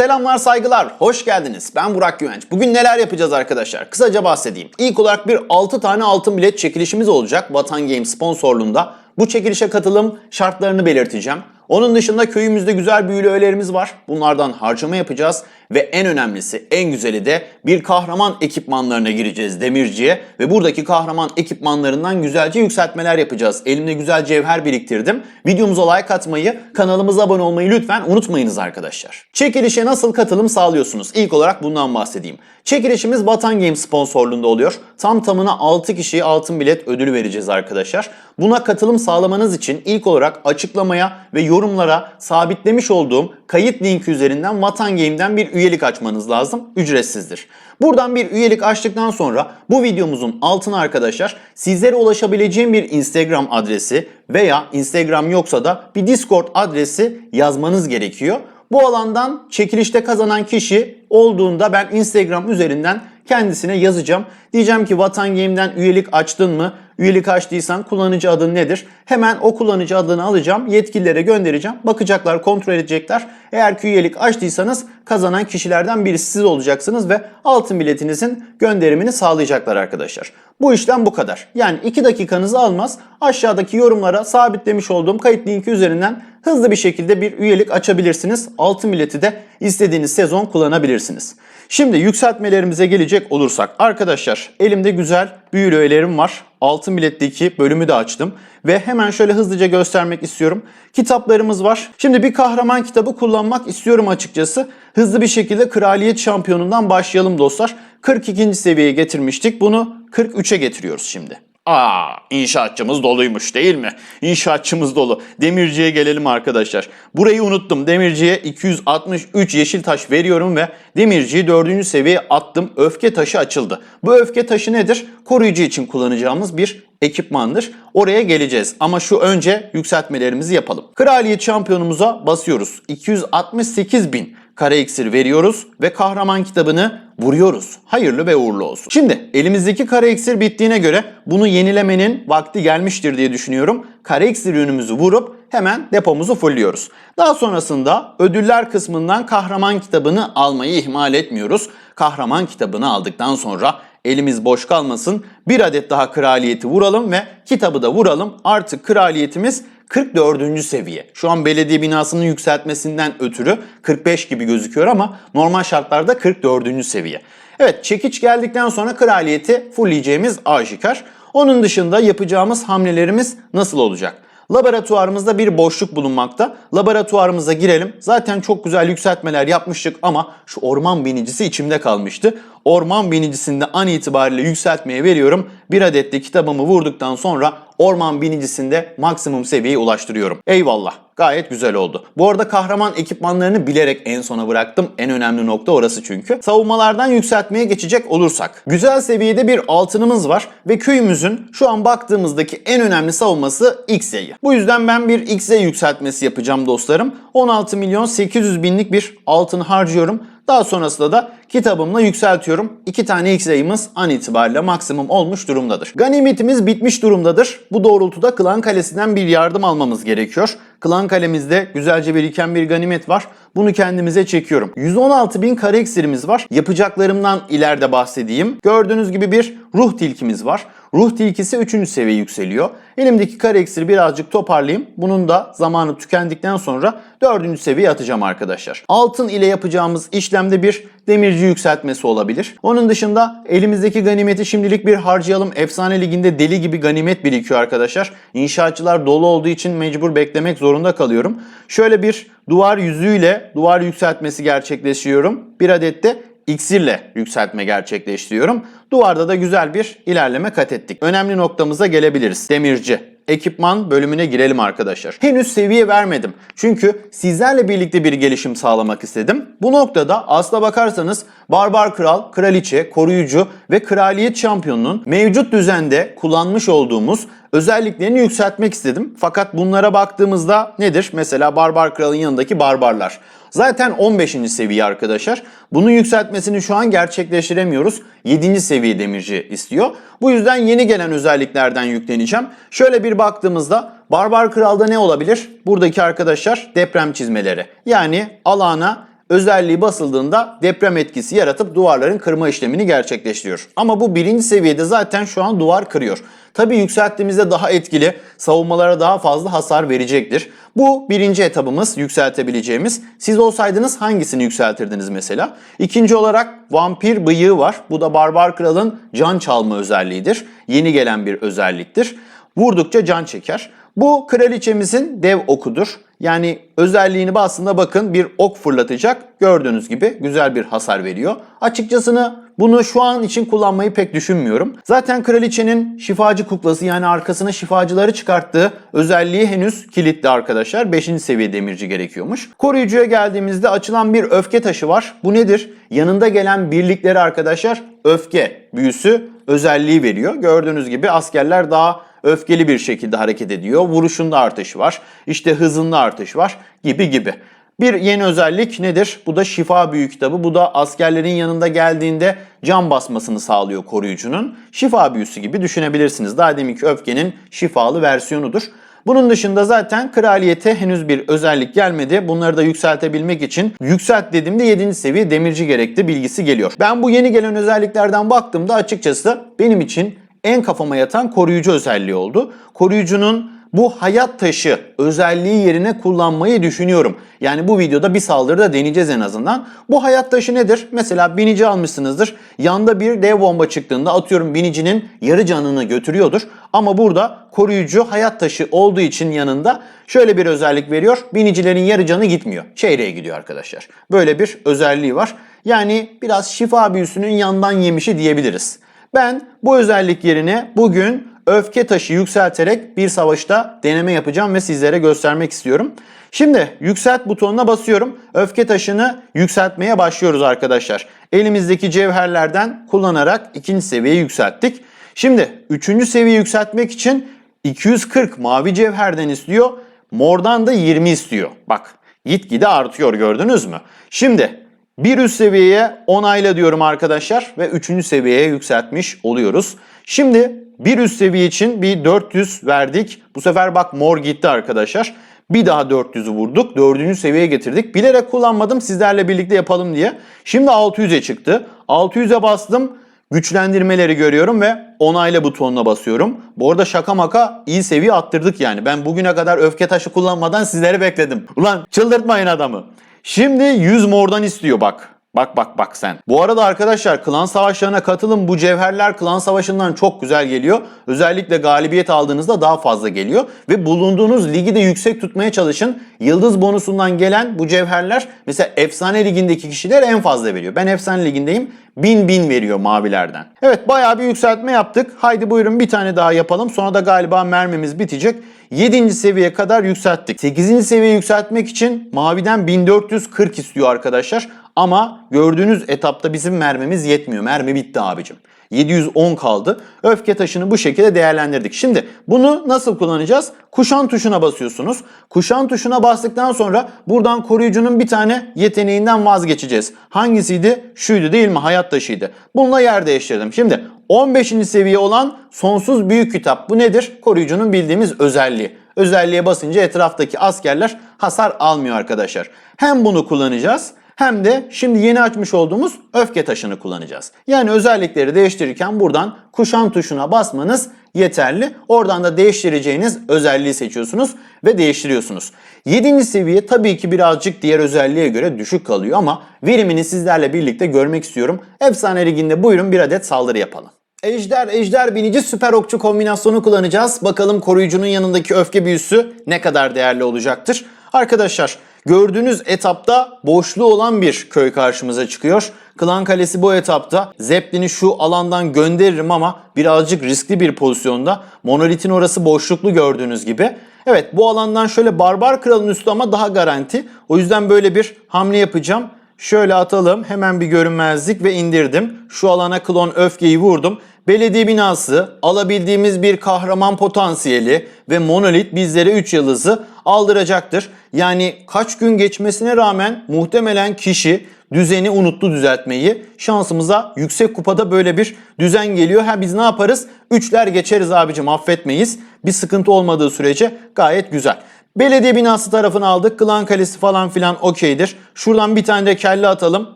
Selamlar saygılar, hoş geldiniz. Ben Burak Güvenç. Bugün neler yapacağız arkadaşlar? Kısaca bahsedeyim. İlk olarak bir 6 tane altın bilet çekilişimiz olacak Vatan Games sponsorluğunda. Bu çekilişe katılım şartlarını belirteceğim. Onun dışında köyümüzde güzel büyülü öğelerimiz var. Bunlardan harcama yapacağız ve en önemlisi, en güzeli de bir kahraman ekipmanlarına gireceğiz demirciye ve buradaki kahraman ekipmanlarından güzelce yükseltmeler yapacağız. Elimde güzel cevher biriktirdim. Videomuza like atmayı, kanalımıza abone olmayı lütfen unutmayınız arkadaşlar. Çekilişe nasıl katılım sağlıyorsunuz? İlk olarak bundan bahsedeyim. Çekilişimiz Vatan Games sponsorluğunda oluyor. Tam tamına 6 kişiye altın bilet ödülü vereceğiz arkadaşlar. Buna katılım sağlamanız için ilk olarak açıklamaya ve yorumlara sabitlemiş olduğum kayıt linki üzerinden Vatan Game'den bir üyelik açmanız lazım. Ücretsizdir. Buradan bir üyelik açtıktan sonra bu videomuzun altına arkadaşlar sizlere ulaşabileceğim bir Instagram adresi veya Instagram yoksa da bir Discord adresi yazmanız gerekiyor. Bu alandan çekilişte kazanan kişi olduğunda ben Instagram üzerinden kendisine yazacağım. Diyeceğim ki Vatan Game'den üyelik açtın mı? Üyelik açtıysan kullanıcı adın nedir? Hemen o kullanıcı adını alacağım. Yetkililere göndereceğim. Bakacaklar, kontrol edecekler. Eğer ki üyelik açtıysanız kazanan kişilerden birisi siz olacaksınız ve altın biletinizin gönderimini sağlayacaklar arkadaşlar. Bu işlem bu kadar. Yani 2 dakikanızı almaz. Aşağıdaki yorumlara sabitlemiş olduğum kayıt linki üzerinden hızlı bir şekilde bir üyelik açabilirsiniz. Altın bileti de istediğiniz sezon kullanabilirsiniz. Şimdi yükseltmelerimize gelecek olursak arkadaşlar elimde güzel büyülü öğelerim var. Altın biletteki bölümü de açtım ve hemen şöyle hızlıca göstermek istiyorum. Kitaplarımız var. Şimdi bir kahraman kitabı kullanmak istiyorum açıkçası. Hızlı bir şekilde Kraliyet Şampiyonu'ndan başlayalım dostlar. 42. seviyeye getirmiştik. Bunu 43'e getiriyoruz şimdi. Aa, inşaatçımız doluymuş değil mi? İnşaatçımız dolu. Demirciye gelelim arkadaşlar. Burayı unuttum. Demirciye 263 yeşil taş veriyorum ve demirciyi 4. seviyeye attım. Öfke taşı açıldı. Bu öfke taşı nedir? Koruyucu için kullanacağımız bir ekipmandır. Oraya geleceğiz ama şu önce yükseltmelerimizi yapalım. Kraliyet şampiyonumuza basıyoruz. 268 bin kare iksir veriyoruz ve kahraman kitabını vuruyoruz. Hayırlı ve uğurlu olsun. Şimdi elimizdeki kare iksir bittiğine göre bunu yenilemenin vakti gelmiştir diye düşünüyorum. Kare iksir ürünümüzü vurup hemen depomuzu fullliyoruz. Daha sonrasında ödüller kısmından kahraman kitabını almayı ihmal etmiyoruz. Kahraman kitabını aldıktan sonra elimiz boş kalmasın. Bir adet daha kraliyeti vuralım ve kitabı da vuralım. Artık kraliyetimiz 44. seviye. Şu an belediye binasının yükseltmesinden ötürü 45 gibi gözüküyor ama normal şartlarda 44. seviye. Evet çekiç geldikten sonra kraliyeti fullleyeceğimiz aşikar. Onun dışında yapacağımız hamlelerimiz nasıl olacak? Laboratuvarımızda bir boşluk bulunmakta. Laboratuvarımıza girelim. Zaten çok güzel yükseltmeler yapmıştık ama şu orman binicisi içimde kalmıştı. Orman binicisinde an itibariyle yükseltmeye veriyorum. Bir adet de kitabımı vurduktan sonra orman binicisinde maksimum seviyeye ulaştırıyorum. Eyvallah. Gayet güzel oldu. Bu arada kahraman ekipmanlarını bilerek en sona bıraktım. En önemli nokta orası çünkü. Savunmalardan yükseltmeye geçecek olursak. Güzel seviyede bir altınımız var ve köyümüzün şu an baktığımızdaki en önemli savunması X'yi. Bu yüzden ben bir X'e yükseltmesi yapacağım dostlarım. 16 milyon 800 binlik bir altın harcıyorum. Daha sonrasında da kitabımla yükseltiyorum. İki tane X sayımız an itibariyle maksimum olmuş durumdadır. Ganimetimiz bitmiş durumdadır. Bu doğrultuda Klan Kalesi'nden bir yardım almamız gerekiyor. Klan Kalemizde güzelce biriken bir ganimet var. Bunu kendimize çekiyorum. 116 bin kare iksirimiz var. Yapacaklarımdan ileride bahsedeyim. Gördüğünüz gibi bir ruh tilkimiz var. Ruh tilkisi 3. seviye yükseliyor. Elimdeki kare iksiri birazcık toparlayayım. Bunun da zamanı tükendikten sonra 4. seviyeye atacağım arkadaşlar. Altın ile yapacağımız işlemde bir demirci yükseltmesi olabilir. Onun dışında elimizdeki ganimeti şimdilik bir harcayalım. Efsane liginde deli gibi ganimet birikiyor arkadaşlar. İnşaatçılar dolu olduğu için mecbur beklemek zorunda kalıyorum. Şöyle bir duvar yüzüyle duvar yükseltmesi gerçekleştiriyorum. Bir adet de iksirle yükseltme gerçekleştiriyorum. Duvarda da güzel bir ilerleme kat ettik. Önemli noktamıza gelebiliriz. Demirci ekipman bölümüne girelim arkadaşlar. Henüz seviye vermedim. Çünkü sizlerle birlikte bir gelişim sağlamak istedim. Bu noktada asla bakarsanız Barbar Kral, Kraliçe, Koruyucu ve Kraliyet Şampiyonu'nun mevcut düzende kullanmış olduğumuz özelliklerini yükseltmek istedim. Fakat bunlara baktığımızda nedir? Mesela Barbar Kral'ın yanındaki barbarlar. Zaten 15. seviye arkadaşlar. Bunun yükseltmesini şu an gerçekleştiremiyoruz. 7. seviye demirci istiyor. Bu yüzden yeni gelen özelliklerden yükleneceğim. Şöyle bir baktığımızda Barbar Kral'da ne olabilir? Buradaki arkadaşlar deprem çizmeleri. Yani alana özelliği basıldığında deprem etkisi yaratıp duvarların kırma işlemini gerçekleştiriyor. Ama bu birinci seviyede zaten şu an duvar kırıyor. Tabi yükselttiğimizde daha etkili, savunmalara daha fazla hasar verecektir. Bu birinci etabımız yükseltebileceğimiz. Siz olsaydınız hangisini yükseltirdiniz mesela? İkinci olarak vampir bıyığı var. Bu da Barbar Kral'ın can çalma özelliğidir. Yeni gelen bir özelliktir. Vurdukça can çeker. Bu kraliçemizin dev okudur. Yani özelliğini aslında bakın bir ok fırlatacak. Gördüğünüz gibi güzel bir hasar veriyor. Açıkçasını bunu şu an için kullanmayı pek düşünmüyorum. Zaten kraliçenin şifacı kuklası yani arkasına şifacıları çıkarttığı özelliği henüz kilitli arkadaşlar. 5. seviye demirci gerekiyormuş. Koruyucuya geldiğimizde açılan bir öfke taşı var. Bu nedir? Yanında gelen birlikleri arkadaşlar öfke büyüsü özelliği veriyor. Gördüğünüz gibi askerler daha öfkeli bir şekilde hareket ediyor. Vuruşunda artış var. İşte hızında artış var gibi gibi. Bir yeni özellik nedir? Bu da şifa büyü kitabı. Bu da askerlerin yanında geldiğinde can basmasını sağlıyor koruyucunun. Şifa büyüsü gibi düşünebilirsiniz. Daha deminki öfkenin şifalı versiyonudur. Bunun dışında zaten kraliyete henüz bir özellik gelmedi. Bunları da yükseltebilmek için yükselt dediğimde 7. seviye demirci gerekli bilgisi geliyor. Ben bu yeni gelen özelliklerden baktığımda açıkçası benim için en kafama yatan koruyucu özelliği oldu. Koruyucunun bu hayat taşı özelliği yerine kullanmayı düşünüyorum. Yani bu videoda bir saldırıda deneyeceğiz en azından. Bu hayat taşı nedir? Mesela binici almışsınızdır. Yanda bir dev bomba çıktığında atıyorum binicinin yarı canını götürüyordur. Ama burada koruyucu hayat taşı olduğu için yanında şöyle bir özellik veriyor. Binicilerin yarı canı gitmiyor. Çeyreğe gidiyor arkadaşlar. Böyle bir özelliği var. Yani biraz şifa büyüsünün yandan yemişi diyebiliriz. Ben bu özellik yerine bugün öfke taşı yükselterek bir savaşta deneme yapacağım ve sizlere göstermek istiyorum. Şimdi yükselt butonuna basıyorum. Öfke taşını yükseltmeye başlıyoruz arkadaşlar. Elimizdeki cevherlerden kullanarak ikinci seviyeyi yükselttik. Şimdi üçüncü seviye yükseltmek için 240 mavi cevherden istiyor. Mordan da 20 istiyor. Bak gitgide artıyor gördünüz mü? Şimdi bir üst seviyeye onayla diyorum arkadaşlar ve 3. seviyeye yükseltmiş oluyoruz. Şimdi bir üst seviye için bir 400 verdik. Bu sefer bak mor gitti arkadaşlar. Bir daha 400'ü vurduk. 4. seviyeye getirdik. Bilerek kullanmadım sizlerle birlikte yapalım diye. Şimdi 600'e çıktı. 600'e bastım. Güçlendirmeleri görüyorum ve onayla butonuna basıyorum. Bu arada şaka maka iyi seviye attırdık yani. Ben bugüne kadar öfke taşı kullanmadan sizleri bekledim. Ulan çıldırtmayın adamı. Şimdi 100 mordan istiyor bak. Bak bak bak sen. Bu arada arkadaşlar klan savaşlarına katılın. Bu cevherler klan savaşından çok güzel geliyor. Özellikle galibiyet aldığınızda daha fazla geliyor. Ve bulunduğunuz ligi de yüksek tutmaya çalışın. Yıldız bonusundan gelen bu cevherler mesela efsane ligindeki kişiler en fazla veriyor. Ben efsane ligindeyim. 1000 bin veriyor mavilerden. Evet bayağı bir yükseltme yaptık. Haydi buyurun bir tane daha yapalım. Sonra da galiba mermimiz bitecek. 7. seviyeye kadar yükselttik. 8. seviye yükseltmek için maviden 1440 istiyor arkadaşlar. Ama gördüğünüz etapta bizim mermimiz yetmiyor. Mermi bitti abicim. 710 kaldı. Öfke taşını bu şekilde değerlendirdik. Şimdi bunu nasıl kullanacağız? Kuşan tuşuna basıyorsunuz. Kuşan tuşuna bastıktan sonra buradan koruyucunun bir tane yeteneğinden vazgeçeceğiz. Hangisiydi? Şuydu değil mi? Hayat taşıydı. Bununla yer değiştirdim. Şimdi 15. seviye olan sonsuz büyük kitap. Bu nedir? Koruyucunun bildiğimiz özelliği. Özelliğe basınca etraftaki askerler hasar almıyor arkadaşlar. Hem bunu kullanacağız hem de şimdi yeni açmış olduğumuz öfke taşını kullanacağız. Yani özellikleri değiştirirken buradan kuşan tuşuna basmanız yeterli. Oradan da değiştireceğiniz özelliği seçiyorsunuz ve değiştiriyorsunuz. 7. seviye tabii ki birazcık diğer özelliğe göre düşük kalıyor ama verimini sizlerle birlikte görmek istiyorum. Efsane Ligi'nde buyurun bir adet saldırı yapalım. Ejder, ejder binici süper okçu kombinasyonu kullanacağız. Bakalım koruyucunun yanındaki öfke büyüsü ne kadar değerli olacaktır. Arkadaşlar gördüğünüz etapta boşluğu olan bir köy karşımıza çıkıyor. Klan Kalesi bu etapta Zeppelin'i şu alandan gönderirim ama birazcık riskli bir pozisyonda. Monolit'in orası boşluklu gördüğünüz gibi. Evet bu alandan şöyle Barbar Kral'ın üstü ama daha garanti. O yüzden böyle bir hamle yapacağım. Şöyle atalım. Hemen bir görünmezlik ve indirdim. Şu alana klon öfkeyi vurdum. Belediye binası, alabildiğimiz bir kahraman potansiyeli ve monolit bizlere 3 yıldızı aldıracaktır. Yani kaç gün geçmesine rağmen muhtemelen kişi düzeni unuttu düzeltmeyi. Şansımıza yüksek kupada böyle bir düzen geliyor. Ha biz ne yaparız? Üçler geçeriz abicim affetmeyiz. Bir sıkıntı olmadığı sürece gayet güzel. Belediye binası tarafını aldık. Klan Kalesi falan filan okeydir. Şuradan bir tane de kelle atalım.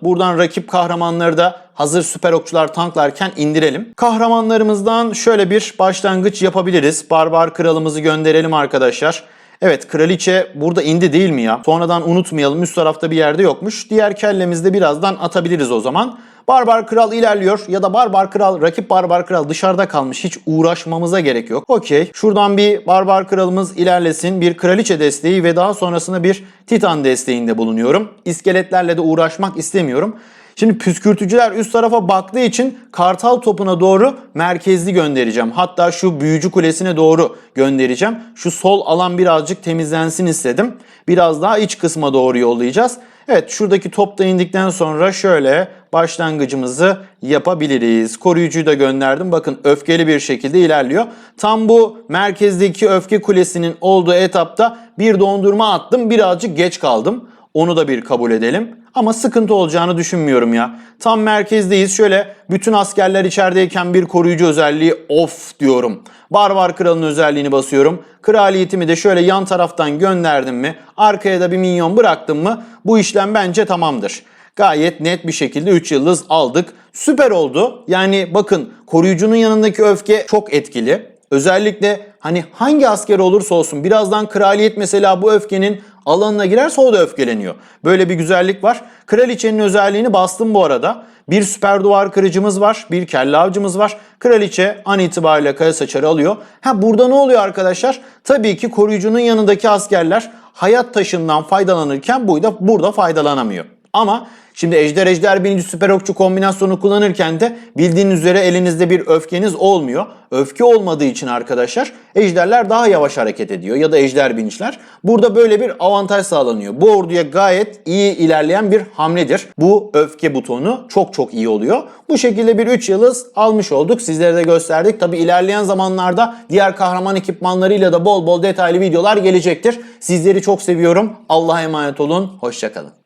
Buradan rakip kahramanları da hazır süper okçular tanklarken indirelim. Kahramanlarımızdan şöyle bir başlangıç yapabiliriz. Barbar kralımızı gönderelim arkadaşlar. Evet kraliçe burada indi değil mi ya? Sonradan unutmayalım üst tarafta bir yerde yokmuş. Diğer kellemizi de birazdan atabiliriz o zaman. Barbar kral ilerliyor ya da barbar kral rakip barbar kral dışarıda kalmış hiç uğraşmamıza gerek yok. Okey şuradan bir barbar kralımız ilerlesin bir kraliçe desteği ve daha sonrasında bir titan desteğinde bulunuyorum. İskeletlerle de uğraşmak istemiyorum. Şimdi püskürtücüler üst tarafa baktığı için kartal topuna doğru merkezli göndereceğim. Hatta şu büyücü kulesine doğru göndereceğim. Şu sol alan birazcık temizlensin istedim. Biraz daha iç kısma doğru yollayacağız. Evet şuradaki top da indikten sonra şöyle başlangıcımızı yapabiliriz. Koruyucuyu da gönderdim. Bakın öfkeli bir şekilde ilerliyor. Tam bu merkezdeki öfke kulesinin olduğu etapta bir dondurma attım. Birazcık geç kaldım. Onu da bir kabul edelim. Ama sıkıntı olacağını düşünmüyorum ya. Tam merkezdeyiz. Şöyle bütün askerler içerideyken bir koruyucu özelliği off diyorum. Barbar kralın özelliğini basıyorum. Kraliyetimi de şöyle yan taraftan gönderdim mi? Arkaya da bir minyon bıraktım mı? Bu işlem bence tamamdır. Gayet net bir şekilde 3 yıldız aldık. Süper oldu. Yani bakın koruyucunun yanındaki öfke çok etkili. Özellikle hani hangi asker olursa olsun birazdan kraliyet mesela bu öfkenin alanına girerse o da öfkeleniyor. Böyle bir güzellik var. Kraliçenin özelliğini bastım bu arada. Bir süper duvar kırıcımız var. Bir kelle avcımız var. Kraliçe an itibariyle kaya saçarı alıyor. Ha burada ne oluyor arkadaşlar? Tabii ki koruyucunun yanındaki askerler hayat taşından faydalanırken bu da burada faydalanamıyor. Ama şimdi ejder ejder birinci süper okçu kombinasyonu kullanırken de bildiğiniz üzere elinizde bir öfkeniz olmuyor. Öfke olmadığı için arkadaşlar ejderler daha yavaş hareket ediyor ya da ejder binçler. Burada böyle bir avantaj sağlanıyor. Bu orduya gayet iyi ilerleyen bir hamledir. Bu öfke butonu çok çok iyi oluyor. Bu şekilde bir 3 yıldız almış olduk. Sizlere de gösterdik. Tabi ilerleyen zamanlarda diğer kahraman ekipmanlarıyla da bol bol detaylı videolar gelecektir. Sizleri çok seviyorum. Allah'a emanet olun. Hoşçakalın.